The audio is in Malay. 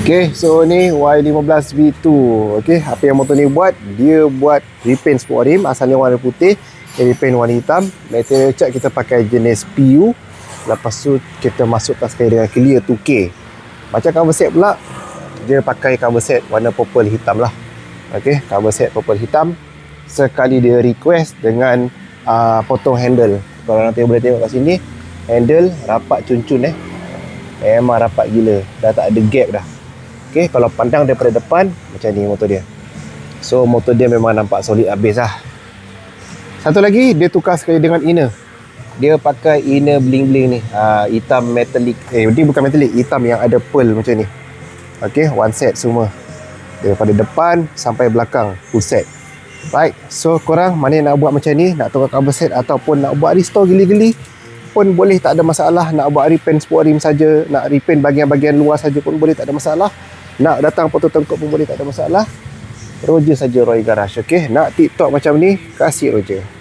Okay, so ni Y15 V2. Okay, apa yang motor ni buat? Dia buat repaint sport rim, asalnya warna putih, dia repaint warna hitam. Material cat kita pakai jenis PU. Lepas tu kita masukkan sekali dengan clear 2K. Macam cover set pula, dia pakai cover set warna purple hitam lah. Okay, cover set purple hitam. Sekali dia request dengan uh, potong handle. Kalau nanti boleh tengok kat sini, handle rapat cun-cun eh. Memang rapat gila. Dah tak ada gap dah. Okay, kalau pandang daripada depan macam ni motor dia. So motor dia memang nampak solid habis lah. Satu lagi dia tukar sekali dengan inner. Dia pakai inner bling-bling ni. Uh, hitam metallic. Eh, ini bukan metallic. Hitam yang ada pearl macam ni. Okay, one set semua. Daripada depan sampai belakang. Full set. Right, so korang mana yang nak buat macam ni, nak tukar cover set ataupun nak buat restore gili-gili pun boleh tak ada masalah nak buat repaint sport rim saja nak repaint bahagian-bahagian luar saja pun boleh tak ada masalah. Nak datang foto tengkuk pun boleh tak ada masalah. Roger saja Roy Garage okey? Nak TikTok macam ni kasih Roger